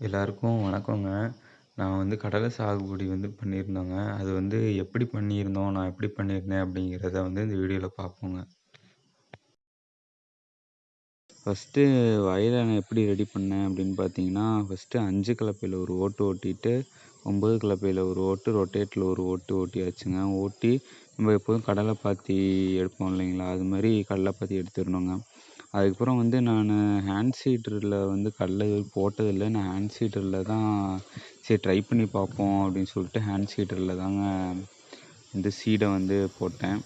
எல்லாருக்கும் வணக்கங்க. நான் வந்து கடலை சாகுபடி வந்து பண்ணியிருந்தோங்க. அது வந்து எப்படி பண்ணியிருந்தோம் நான் எப்படி பண்ணியிருந்தேன் அப்படிங்கிறத வந்து இந்த வீடியோவில் பார்ப்போங்க. ஃபஸ்ட்டு வயலை நான் எப்படி ரெடி பண்ணேன் அப்படின்னு பார்த்தீங்கன்னா ஃபஸ்ட்டு அஞ்சு கலப்பையில் ஒரு ஓட்டு ஓட்டிட்டு ஒம்பது கலப்பையில் ஒரு ஓட்டு ரொட்டேட்டில் ஒரு ஓட்டு ஓட்டியாச்சுங்க. ஓட்டி நம்ம எப்போதும் கடலை பாத்தி எடுப்போம் இல்லைங்களா? அது மாதிரி கடலை பாத்தி எடுத்துடணுங்க. அதுக்கப்புறம் வந்து நான் ஹேண்ட் சீட்ரில் வந்து கடலை எதுவும் போட்டதில்லை. நான் ஹேண்ட் சீட்ரில் தான் சரி ட்ரை பண்ணி பார்ப்போம் அப்படின்னு சொல்லிட்டு ஹேண்ட் சீட்டரில் தாங்க வந்து சீடை வந்து போட்டேன்.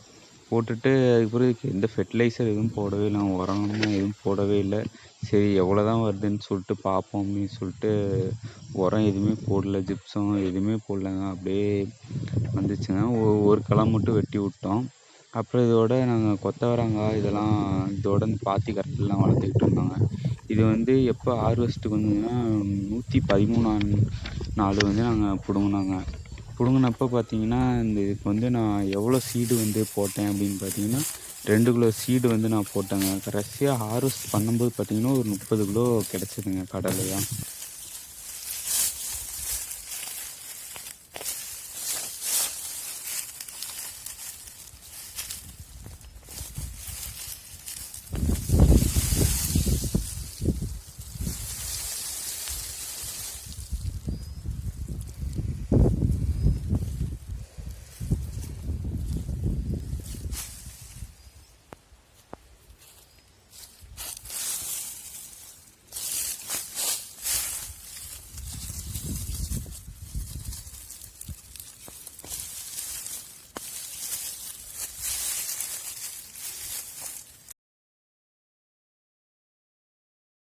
போட்டுட்டு அதுக்கப்புறம் இதுக்கு எந்த ஃபெர்டிலைசர் எதுவும் போடவே இல்லை. உரமும் எதுவும் போடவே இல்லை. சரி எவ்வளோ தான் வருதுன்னு சொல்லிட்டு பார்ப்போம் அப்படின்னு சொல்லிட்டு உரம் எதுவுமே போடல. ஜிப்ஸும் எதுவுமே போடலங்க அப்படியே வந்துச்சுங்க. ஒ- ஒரு களை மட்டும் வெட்டி விட்டோம். அப்புறம் இதோட நாங்கள் கொத்தவரங்காய் இதெல்லாம் இதோட இந்த பாத்தி கரெக்டெல்லாம் வளர்த்துக்கிட்டு இருந்தோங்க. இது வந்து எப்போ ஹார்வெஸ்ட்டுக்கு வந்ததுன்னா நூற்றி பதிமூணாம் நாள் வந்து நாங்கள் பிடுங்கினாங்க. பிடுங்கினப்போ பார்த்தீங்கன்னா இந்த இதுக்கு வந்து நான் எவ்வளோ சீடு வந்து போட்டேன் அப்படின்னு பார்த்தீங்கன்னா ரெண்டு கிலோ சீடு வந்து நான் போட்டேங்க. கடைசியாக ஹார்வெஸ்ட் பண்ணும்போது பார்த்தீங்கன்னா ஒரு முப்பது கிலோ கிடச்சிதுங்க கடலையாக